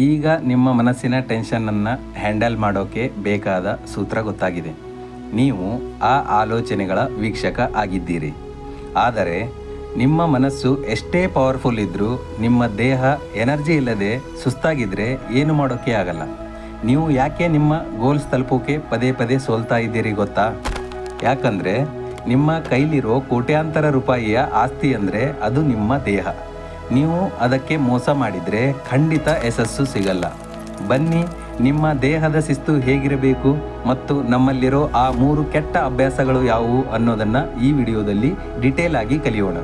ಈಗ ನಿಮ್ಮ ಮನಸ್ಸಿನ ಟೆನ್ಷನನ್ನು ಹ್ಯಾಂಡಲ್ ಮಾಡೋಕೆ ಬೇಕಾದ ಸೂತ್ರ ಗೊತ್ತಾಗಿದೆ. ನೀವು ಆ ಆಲೋಚನೆಗಳ ವೀಕ್ಷಕ ಆಗಿದ್ದೀರಿ. ಆದರೆ, ನಿಮ್ಮ ಮನಸ್ಸು ಎಷ್ಟೇ ಪವರ್ಫುಲ್ ಇದ್ದರೂ ನಿಮ್ಮ ದೇಹ ಎನರ್ಜಿ ಇಲ್ಲದೆ ಸುಸ್ತಾಗಿದ್ದರೆ ಏನು ಮಾಡೋಕ್ಕೆ ಆಗಲ್ಲ. ನೀವು ಯಾಕೆ ನಿಮ್ಮ ಗೋಲ್ಸ್ ತಲುಪೋಕೆ ಪದೇ ಪದೇ ಸೋಲ್ತಾ ಇದ್ದೀರಿ ಗೊತ್ತಾ? ಯಾಕಂದರೆ, ನಿಮ್ಮ ಕೈಲಿರೋ ಕೋಟ್ಯಾಂತರ ರೂಪಾಯಿಯ ಆಸ್ತಿ ಅಂದರೆ ಅದು ನಿಮ್ಮ ದೇಹ. ನೀವು ಅದಕ್ಕೆ ಮೋಸ ಮಾಡಿದರೆ ಖಂಡಿತ ಯಶಸ್ಸು ಸಿಗಲ್ಲ. ಬನ್ನಿ, ನಿಮ್ಮ ದೇಹದ ಶಿಸ್ತು ಹೇಗಿರಬೇಕು ಮತ್ತು ನಮ್ಮಲ್ಲಿರೋ ಆ ಮೂರು ಕೆಟ್ಟ ಅಭ್ಯಾಸಗಳು ಯಾವುವು ಅನ್ನೋದನ್ನು ಈ ವಿಡಿಯೋದಲ್ಲಿ ಡಿಟೇಲ್ ಆಗಿ ಕಲಿಯೋಣ.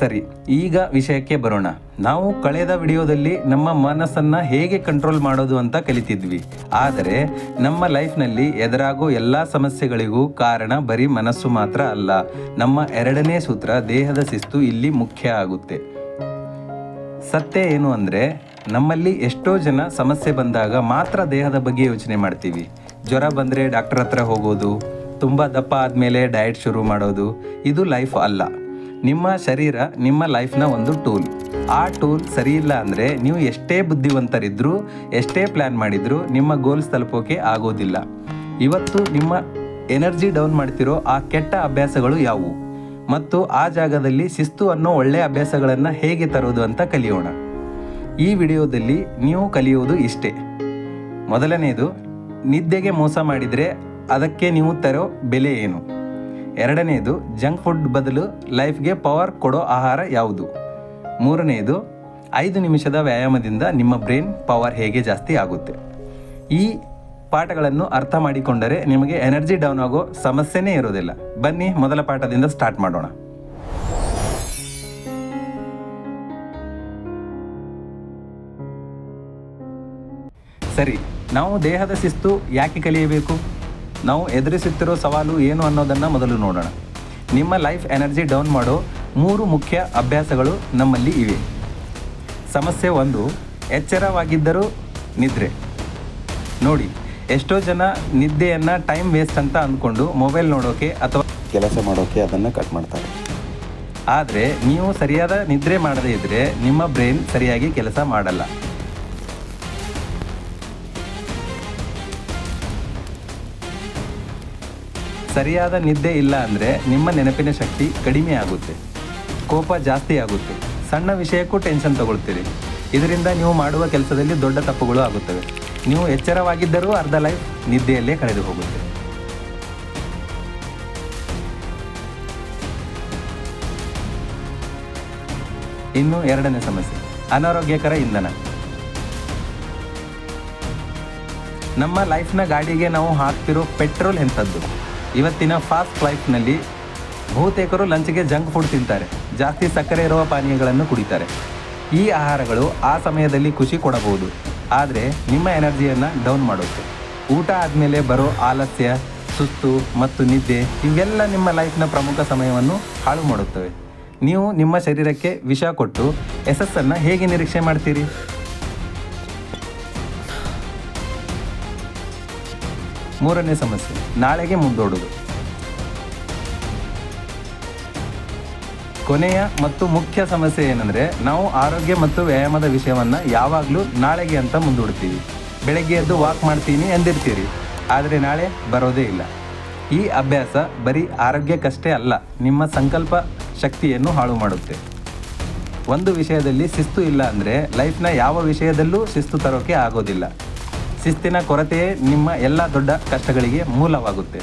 ಸರಿ, ಈಗ ವಿಷಯಕ್ಕೆ ಬರೋಣ. ನಾವು ಕಳೆದ ವಿಡಿಯೋದಲ್ಲಿ ನಮ್ಮ ಮನಸ್ಸನ್ನು ಹೇಗೆ ಕಂಟ್ರೋಲ್ ಮಾಡೋದು ಅಂತ ಕಲಿತಿದ್ವಿ. ಆದರೆ, ನಮ್ಮ ಲೈಫ್ನಲ್ಲಿ ಎದುರಾಗೋ ಎಲ್ಲ ಸಮಸ್ಯೆಗಳಿಗೂ ಕಾರಣ ಬರೀ ಮನಸ್ಸು ಮಾತ್ರ ಅಲ್ಲ, ನಮ್ಮ ಎರಡನೇ ಸೂತ್ರ ದೇಹದ ಶಿಸ್ತು ಇಲ್ಲಿ ಮುಖ್ಯ ಆಗುತ್ತೆ. ಸತ್ಯ ಏನು ಅಂದರೆ, ನಮ್ಮಲ್ಲಿ ಎಷ್ಟೋ ಜನ ಸಮಸ್ಯೆ ಬಂದಾಗ ಮಾತ್ರ ದೇಹದ ಬಗ್ಗೆ ಯೋಚನೆ ಮಾಡ್ತೀವಿ. ಜ್ವರ ಬಂದರೆ ಡಾಕ್ಟರ್ ಹತ್ರ ಹೋಗೋದು, ತುಂಬ ದಪ್ಪ ಆದಮೇಲೆ ಡಯಟ್ ಶುರು ಮಾಡೋದು, ಇದು ಲೈಫ್ ಅಲ್ಲ. ನಿಮ್ಮ ಶರೀರ, ನಿಮ್ಮ ಲೈಫ್ನ ಒಂದು ಟೂಲ್ ಆ ಟೂಲ್ ಸರಿ ಇಲ್ಲ ಅಂದರೆ ನೀವು ಎಷ್ಟೇ ಬುದ್ಧಿವಂತರಿದ್ದರೂ ಎಷ್ಟೇ ಪ್ಲ್ಯಾನ್ ಮಾಡಿದರೂ ನಿಮ್ಮ ಗೋಲ್ಸ್ ತಲುಪೋಕೆ ಆಗೋದಿಲ್ಲ. ಇವತ್ತು ನಿಮ್ಮ ಎನರ್ಜಿ ಡೌನ್ ಮಾಡ್ತಿರೋ ಆ ಕೆಟ್ಟ ಅಭ್ಯಾಸಗಳು ಯಾವುವು? ಮತ್ತು ಆ ಜಾಗದಲ್ಲಿ ಶಿಸ್ತು ಅನ್ನೋ ಒಳ್ಳೆಯ ಅಭ್ಯಾಸಗಳನ್ನು ಹೇಗೆ ತರೋದು ಅಂತ ಕಲಿಯೋಣ. ಈ ವಿಡಿಯೋದಲ್ಲಿ ನೀವು ಕಲಿಯೋದು ಇಷ್ಟೇ. ಮೊದಲನೆಯದು ನಿದ್ದೆಗೆ ಮೋಸ ಮಾಡಿದರೆ ಅದಕ್ಕೆ ನೀವು ತರೋ ಬೆಲೆ ಏನು? ಎರಡನೆಯದು ಜಂಕ್ ಫುಡ್ ಬದಲು ಲೈಫ್ಗೆ ಪವರ್ ಕೊಡೋ ಆಹಾರ ಯಾವುದು? ಮೂರನೆಯದು ಐದು ನಿಮಿಷದ ವ್ಯಾಯಾಮದಿಂದ ನಿಮ್ಮ ಬ್ರೈನ್ ಪವರ್ ಹೇಗೆ ಜಾಸ್ತಿ ಆಗುತ್ತೆ? ಈ ಪಾಠಗಳನ್ನು ಅರ್ಥ ಮಾಡಿಕೊಂಡರೆ ನಿಮಗೆ ಎನರ್ಜಿ ಡೌನ್ ಆಗೋ ಸಮಸ್ಯೆನೇ ಇರೋದಿಲ್ಲ. ಬನ್ನಿ, ಮೊದಲ ಪಾಠದಿಂದ ಸ್ಟಾರ್ಟ್ ಮಾಡೋಣ. ಸರಿ, ನಾವು ದೇಹದ ಶಿಸ್ತು ಯಾಕೆ ಕಲಿಯಬೇಕು? ನಾವು ಎದುರಿಸುತ್ತಿರೋ ಸವಾಲು ಏನು ಅನ್ನೋದನ್ನು ಮೊದಲು ನೋಡೋಣ. ನಿಮ್ಮ ಲೈಫ್ ಎನರ್ಜಿ ಡೌನ್ ಮಾಡೋ ಮೂರು ಮುಖ್ಯ ಅಭ್ಯಾಸಗಳು ನಮ್ಮಲ್ಲಿ ಇವೆ. ಸಮಸ್ಯೆ ಒಂದು ಎಚ್ಚರವಾಗಿದ್ದರೂ ನಿದ್ರೆ. ನೋಡಿ ಎಷ್ಟೋ ಜನ ನಿದ್ದೆಯನ್ನು ಟೈಮ್ ವೇಸ್ಟ್ ಅಂತ ಅಂದ್ಕೊಂಡು ಮೊಬೈಲ್ ನೋಡೋಕೆ ಅಥವಾ ಕೆಲಸ ಮಾಡೋಕೆ ಅದನ್ನು ಕಟ್ ಮಾಡ್ತಾರೆ. ಆದರೆ ನೀವು ಸರಿಯಾದ ನಿದ್ರೆ ಮಾಡದೇ ಇದ್ದರೆ ನಿಮ್ಮ ಬ್ರೈನ್ ಸರಿಯಾಗಿ ಕೆಲಸ ಮಾಡಲ್ಲ. ಸರಿಯಾದ ನಿದ್ದೆ ಇಲ್ಲ ಅಂದರೆ ನಿಮ್ಮ ನೆನಪಿನ ಶಕ್ತಿ ಕಡಿಮೆ ಆಗುತ್ತೆ. ಕೋಪ ಜಾಸ್ತಿ ಆಗುತ್ತೆ. ಸಣ್ಣ ವಿಷಯಕ್ಕೂ ಟೆನ್ಷನ್ ತಗೊಳ್ತೀರಿ. ಇದರಿಂದ ನೀವು ಮಾಡುವ ಕೆಲಸದಲ್ಲಿ ದೊಡ್ಡ ತಪ್ಪುಗಳು ಆಗುತ್ತವೆ. ನೀವು ಎಚ್ಚರವಾಗಿದ್ದರೂ ಅರ್ಧ ಲೈಫ್ ನಿದ್ದೆಯಲ್ಲೇ ಕಳೆದು ಹೋಗುತ್ತೆ. ಇನ್ನು ಎರಡನೇ ಸಮಸ್ಯೆ, ಅನಾರೋಗ್ಯಕರ ಇಂಧನ. ನಮ್ಮ ಲೈಫ್ನ ಗಾಡಿಗೆ ನಾವು ಹಾಕ್ತಿರೋ ಪೆಟ್ರೋಲ್ ಎಂಥದ್ದು? ಇವತ್ತಿನ ಫಾಸ್ಟ್ ಲೈಫ್ನಲ್ಲಿ ಬಹುತೇಕರು ಲಂಚ್ಗೆ ಜಂಕ್ ಫುಡ್ ತಿಂತಾರೆ. ಜಾಸ್ತಿ ಸಕ್ಕರೆ ಇರುವ ಪಾನೀಯಗಳನ್ನು ಕುಡಿತಾರೆ. ಈ ಆಹಾರಗಳು ಆ ಸಮಯದಲ್ಲಿ ಖುಷಿ ಕೊಡಬಹುದು. ಆದರೆ ನಿಮ್ಮ ಎನರ್ಜಿಯನ್ನು ಡೌನ್ ಮಾಡುತ್ತೆ ಊಟ ಆದಮೇಲೆ ಬರೋ ಆಲಸ್ಯ, ಸುಸ್ತು ಮತ್ತು ನಿದ್ದೆ ಇವೆಲ್ಲ ನಿಮ್ಮ ಲೈಫ್ನ ಪ್ರಮುಖ ಸಮಯವನ್ನು ಹಾಳು ಮಾಡುತ್ತವೆ. ನೀವು ನಿಮ್ಮ ಶರೀರಕ್ಕೆ ವಿಷ ಕೊಟ್ಟು ಯಶಸ್ಸನ್ನು ಹೇಗೆ ನಿರೀಕ್ಷೆ ಮಾಡ್ತೀರಿ? ಮೂರನೇ ಸಮಸ್ಯೆ. ನಾಳೆಗೆ ಮುಂದೂಡುವುದು ಕೊನೆಯ ಮತ್ತು ಮುಖ್ಯ ಸಮಸ್ಯೆ ಏನಂದರೆ, ನಾವು ಆರೋಗ್ಯ ಮತ್ತು ವ್ಯಾಯಾಮದ ವಿಷಯವನ್ನು ಯಾವಾಗಲೂ ನಾಳೆಗೆ ಅಂತ ಮುಂದೂಡ್ತೀವಿ. ಬೆಳಗ್ಗೆ ಎದ್ದು ವಾಕ್ ಮಾಡ್ತೀನಿ ಎಂದಿರ್ತೀರಿ. ಆದರೆ ನಾಳೆ ಬರೋದೇ ಇಲ್ಲ. ಈ ಅಭ್ಯಾಸ ಬರೀ ಆರೋಗ್ಯಕ್ಕಷ್ಟೇ ಅಲ್ಲ, ನಿಮ್ಮ ಸಂಕಲ್ಪ ಶಕ್ತಿಯನ್ನು ಹಾಳು ಮಾಡುತ್ತೆ. ಒಂದು ವಿಷಯದಲ್ಲಿ ಶಿಸ್ತು ಇಲ್ಲ ಅಂದರೆ ಲೈಫ್ನ ಯಾವ ವಿಷಯದಲ್ಲೂ ಶಿಸ್ತು ತರೋಕೆ ಆಗೋದಿಲ್ಲ. ಶಿಸ್ತಿನ ಕೊರತೆಯೇ ನಿಮ್ಮ ಎಲ್ಲ ದೊಡ್ಡ ಕಷ್ಟಗಳಿಗೆ ಮೂಲವಾಗುತ್ತೆ.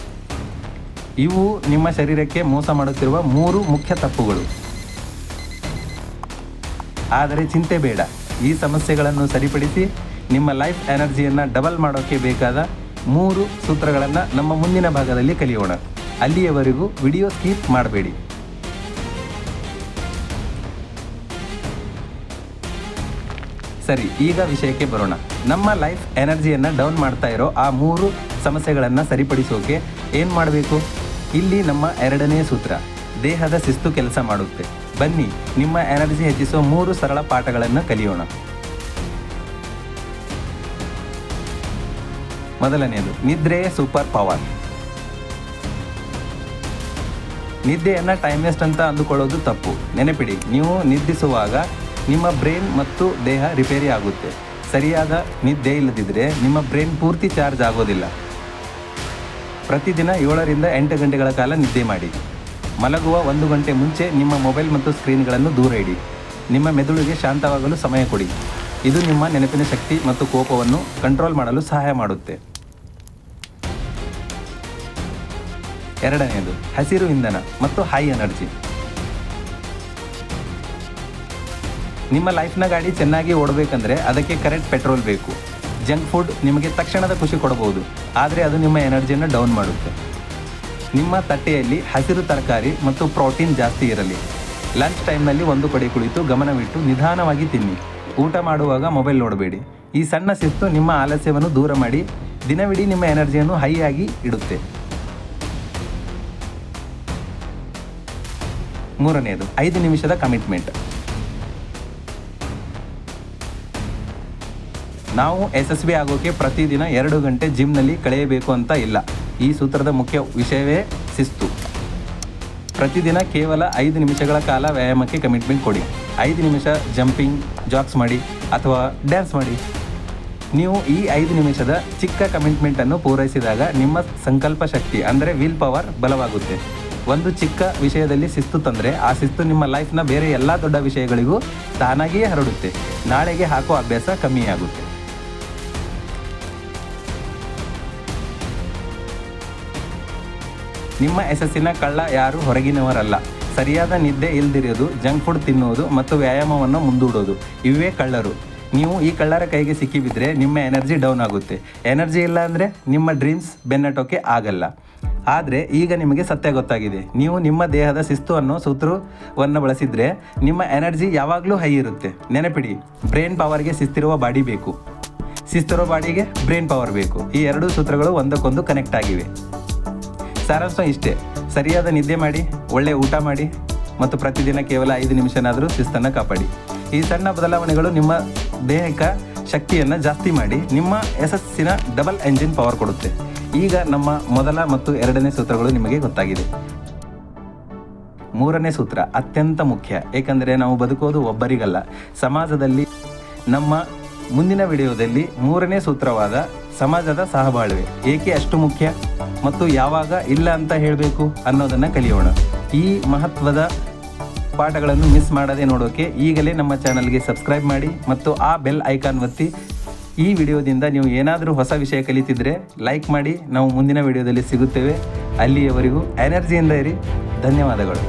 ಇವು ನಿಮ್ಮ ಶರೀರಕ್ಕೆ ಮೋಸ ಮಾಡುತ್ತಿರುವ ಮೂರು ಮುಖ್ಯ ತಪ್ಪುಗಳು. ಆದರೆ ಚಿಂತೆ ಬೇಡ. ಈ ಸಮಸ್ಯೆಗಳನ್ನು ಸರಿಪಡಿಸಿ ನಿಮ್ಮ ಲೈಫ್ ಎನರ್ಜಿಯನ್ನು ಡಬಲ್ ಮಾಡೋಕ್ಕೆ ಬೇಕಾದ ಮೂರು ಸೂತ್ರಗಳನ್ನು ನಮ್ಮ ಮುಂದಿನ ಭಾಗದಲ್ಲಿ ಕಲಿಯೋಣ. ಅಲ್ಲಿಯವರೆಗೂ ವಿಡಿಯೋ ಸ್ಕಿಪ್ ಮಾಡಬೇಡಿ. ಸರಿ, ಈಗ ವಿಷಯಕ್ಕೆ ಬರೋಣ. ನಮ್ಮ ಲೈಫ್ ಎನರ್ಜಿಯನ್ನು ಡೌನ್ ಮಾಡ್ತಾ ಇರೋ ಆ ಮೂರು ಸಮಸ್ಯೆಗಳನ್ನು ಸರಿಪಡಿಸೋಕೆ ಏನು ಮಾಡಬೇಕು? ಇಲ್ಲಿ ನಮ್ಮ ಎರಡನೇ ಸೂತ್ರ, ದೇಹದ ಶಿಸ್ತು ಕೆಲಸ ಮಾಡುತ್ತೆ. ಬನ್ನಿ, ನಿಮ್ಮ ಎನರ್ಜಿ ಹೆಚ್ಚಿಸೋ ಮೂರು ಸರಳ ಪಾಠಗಳನ್ನು ಕಲಿಯೋಣ. ಮೊದಲನೆಯದು, ನಿದ್ರೆ ಸೂಪರ್ ಪವರ್. ನಿದ್ದೆಯನ್ನು ಟೈಮ್ ವೇಸ್ಟ್ ಅಂತ ಅಂದುಕೊಳ್ಳೋದು ತಪ್ಪು. ನೆನಪಿಡಿ, ನೀವು ನಿದ್ರಿಸುವಾಗ ನಿಮ್ಮ ಬ್ರೈನ್ ಮತ್ತು ದೇಹ ರಿಪೇರಿ ಆಗುತ್ತೆ. ಸರಿಯಾದ ನಿದ್ದೆ ಇಲ್ಲದಿದ್ದರೆ ನಿಮ್ಮ ಬ್ರೈನ್ ಪೂರ್ತಿ ಚಾರ್ಜ್ ಆಗೋದಿಲ್ಲ. ಪ್ರತಿದಿನ ಏಳರಿಂದ ಎಂಟು ಗಂಟೆಗಳ ಕಾಲ ನಿದ್ದೆ ಮಾಡಿ. ಮಲಗುವ ಒಂದು ಗಂಟೆ ಮುಂಚೆ ನಿಮ್ಮ ಮೊಬೈಲ್ ಮತ್ತು ಸ್ಕ್ರೀನ್ಗಳನ್ನು ದೂರ ಇಡಿ. ನಿಮ್ಮ ಮೆದುಳಿಗೆ ಶಾಂತವಾಗಲು ಸಮಯ ಕೊಡಿ. ಇದು ನಿಮ್ಮ ನೆನಪಿನ ಶಕ್ತಿ ಮತ್ತು ಕೋಪವನ್ನು ಕಂಟ್ರೋಲ್ ಮಾಡಲು ಸಹಾಯ ಮಾಡುತ್ತೆ. ಎರಡನೆಯದು, ಹಸಿರು ಇಂಧನ ಮತ್ತು ಹೈ ಎನರ್ಜಿ ನಿಮ್ಮ ಲೈಫ್ನ ಗಾಡಿ ಚೆನ್ನಾಗಿ ಓಡಬೇಕಂದ್ರೆ ಅದಕ್ಕೆ ಕರೆಕ್ಟ್ ಪೆಟ್ರೋಲ್ ಬೇಕು. ಜಂಕ್ ಫುಡ್ ನಿಮಗೆ ತಕ್ಷಣದ ಖುಷಿ ಕೊಡಬಹುದು. ಆದರೆ ಅದು ನಿಮ್ಮ ಎನರ್ಜಿಯನ್ನು ಡೌನ್ ಮಾಡುತ್ತೆ. ನಿಮ್ಮ ತಟ್ಟೆಯಲ್ಲಿ ಹಸಿರು ತರಕಾರಿ ಮತ್ತು ಪ್ರೋಟೀನ್ ಜಾಸ್ತಿ ಇರಲಿ. ಲಂಚ್ ಟೈಮ್ನಲ್ಲಿ ಒಂದು ಕಡೆ ಕುಳಿತು ಗಮನವಿಟ್ಟು ನಿಧಾನವಾಗಿ ತಿನ್ನಿ. ಊಟ ಮಾಡುವಾಗ ಮೊಬೈಲ್ ನೋಡಬೇಡಿ. ಈ ಸಣ್ಣ ಶಿಸ್ತು ನಿಮ್ಮ ಆಲಸ್ಯವನ್ನು ದೂರ ಮಾಡಿ, ದಿನವಿಡೀ ನಿಮ್ಮ ಎನರ್ಜಿಯನ್ನು ಹೈ ಆಗಿ ಇಡುತ್ತೆ. ಮೂರನೆಯದು ಐದು ನಿಮಿಷದ ಕಮಿಟ್ಮೆಂಟ್ ನಾವು ಯಶಸ್ವಿ ಆಗೋಕೆ ಪ್ರತಿದಿನ ಎರಡು ಗಂಟೆ ಜಿಮ್ನಲ್ಲಿ ಕಳೆಯಬೇಕು ಅಂತ ಇಲ್ಲ. ಈ ಸೂತ್ರದ ಮುಖ್ಯ ವಿಷಯವೇ ಶಿಸ್ತು. ಪ್ರತಿದಿನ ಕೇವಲ ಐದು ನಿಮಿಷಗಳ ಕಾಲ ವ್ಯಾಯಾಮಕ್ಕೆ ಕಮಿಟ್ಮೆಂಟ್ ಕೊಡಿ. ಐದು ನಿಮಿಷ ಜಂಪಿಂಗ್ ಜಾಕ್ಸ್ ಮಾಡಿ ಅಥವಾ ಡ್ಯಾನ್ಸ್ ಮಾಡಿ. ನೀವು ಈ ಐದು ನಿಮಿಷದ ಚಿಕ್ಕ ಕಮಿಟ್ಮೆಂಟನ್ನು ಪೂರೈಸಿದಾಗ ನಿಮ್ಮ ಸಂಕಲ್ಪ ಶಕ್ತಿ, ಅಂದರೆ ವಿಲ್ ಪವರ್ ಬಲವಾಗುತ್ತೆ. ಒಂದು ಚಿಕ್ಕ ವಿಷಯದಲ್ಲಿ ಶಿಸ್ತು ತಂದರೆ ಆ ಶಿಸ್ತು ನಿಮ್ಮ ಲೈಫ್ನ ಬೇರೆ ಎಲ್ಲ ದೊಡ್ಡ ವಿಷಯಗಳಿಗೂ ತಾನಾಗಿಯೇ ಹರಡುತ್ತೆ. ನಾಳೆಗೆ ಹಾಕೋ ಅಭ್ಯಾಸ ಕಮ್ಮಿಯಾಗುತ್ತೆ. ನಿಮ್ಮ ಯಶಸ್ಸಿನ ಕಳ್ಳ ಯಾರು ಹೊರಗಿನವರಲ್ಲ. ಸರಿಯಾದ ನಿದ್ದೆ ಇಲ್ದಿರೋದು, ಜಂಕ್ ಫುಡ್ ತಿನ್ನುವುದು ಮತ್ತು ವ್ಯಾಯಾಮವನ್ನು ಮುಂದೂಡೋದು. ಇವೇ ಕಳ್ಳರು. ನೀವು ಈ ಕಳ್ಳರ ಕೈಗೆ ಸಿಕ್ಕಿಬಿದ್ರೆ ನಿಮ್ಮ ಎನರ್ಜಿ ಡೌನ್ ಆಗುತ್ತೆ. ಎನರ್ಜಿ ಇಲ್ಲ ಅಂದರೆ ನಿಮ್ಮ ಡ್ರೀಮ್ಸ್ ಬೆನ್ನಟೋಕೆ ಆಗಲ್ಲ. ಆದರೆ ಈಗ ನಿಮಗೆ ಸತ್ಯ ಗೊತ್ತಾಗಿದೆ. ನೀವು ನಿಮ್ಮ ದೇಹದ ಶಿಸ್ತು ಅನ್ನೋ ಸೂತ್ರವನ್ನು ಬಳಸಿದರೆ ನಿಮ್ಮ ಎನರ್ಜಿ ಯಾವಾಗಲೂ ಹೈ ಇರುತ್ತೆ. ನೆನಪಿಡಿ, ಬ್ರೈನ್ ಪವರ್ಗೆ ಶಿಸ್ತಿರುವ ಬಾಡಿ ಬೇಕು. ಶಿಸ್ತಿರೋ ಬಾಡಿಗೆ ಬ್ರೈನ್ ಪವರ್ ಬೇಕು. ಈ ಎರಡೂ ಸೂತ್ರಗಳು ಒಂದಕ್ಕೊಂದು ಕನೆಕ್ಟ್ ಆಗಿವೆ. ಸಾರಾಂಶ ಇಷ್ಟೇ. ಸರಿಯಾದ ನಿದ್ದೆ ಮಾಡಿ ಒಳ್ಳೆಯ ಊಟ ಮಾಡಿ ಮತ್ತು ಪ್ರತಿದಿನ ಕೇವಲ ಐದು ನಿಮಿಷನಾದರೂ ಶಿಸ್ತನ್ನು ಕಾಪಾಡಿ. ಈ ಸಣ್ಣ ಬದಲಾವಣೆಗಳು ನಿಮ್ಮ ದೇಹಕ್ಕೆ ಶಕ್ತಿಯನ್ನು ಜಾಸ್ತಿ ಮಾಡಿ, ನಿಮ್ಮ ಯಶಸ್ಸಿನ ಡಬಲ್ ಎಂಜಿನ್ ಪವರ್ ಕೊಡುತ್ತೆ. ಈಗ ನಮ್ಮ ಮೊದಲ ಮತ್ತು ಎರಡನೇ ಸೂತ್ರಗಳು ನಿಮಗೆ ಗೊತ್ತಾಗಿದೆ. ಮೂರನೇ ಸೂತ್ರ ಅತ್ಯಂತ ಮುಖ್ಯ. ಏಕೆಂದರೆ ನಾವು ಬದುಕೋದು ಒಬ್ಬರಿಗಲ್ಲ. ಸಮಾಜದಲ್ಲಿ ನಮ್ಮ ಮುಂದಿನ ವಿಡಿಯೋದಲ್ಲಿ ಮೂರನೇ ಸೂತ್ರವಾದ ಸಮಾಜದ ಸಹಬಾಳ್ವೆ. ಏಕೆ ಅಷ್ಟು ಮುಖ್ಯ? ಮತ್ತು ಯಾವಾಗ ಇಲ್ಲ ಅಂತ ಹೇಳಬೇಕು ಅನ್ನೋದನ್ನು ಕಲಿಯೋಣ. ಈ ಮಹತ್ವದ ಪಾಠಗಳನ್ನು ಮಿಸ್ ಮಾಡದೆ ನೋಡೋಕೆ ಈಗಲೇ ನಮ್ಮ ಚಾನಲ್ಗೆ ಸಬ್ಸ್ಕ್ರೈಬ್ ಮಾಡಿ ಮತ್ತು ಆ ಬೆಲ್ ಐಕಾನ್ ಒತ್ತಿ. ಈ ವಿಡಿಯೋದಿಂದ ನೀವು ಏನಾದರೂ ಹೊಸ ವಿಷಯ ಕಲಿತಿದ್ರೆ ಲೈಕ್ ಮಾಡಿ. ನಾವು ಮುಂದಿನ ವಿಡಿಯೋದಲ್ಲಿ ಸಿಗುತ್ತೇವೆ. ಅಲ್ಲಿಯವರೆಗೂ ಎನರ್ಜಿಯಿಂದ ಇರಿ. ಧನ್ಯವಾದಗಳು.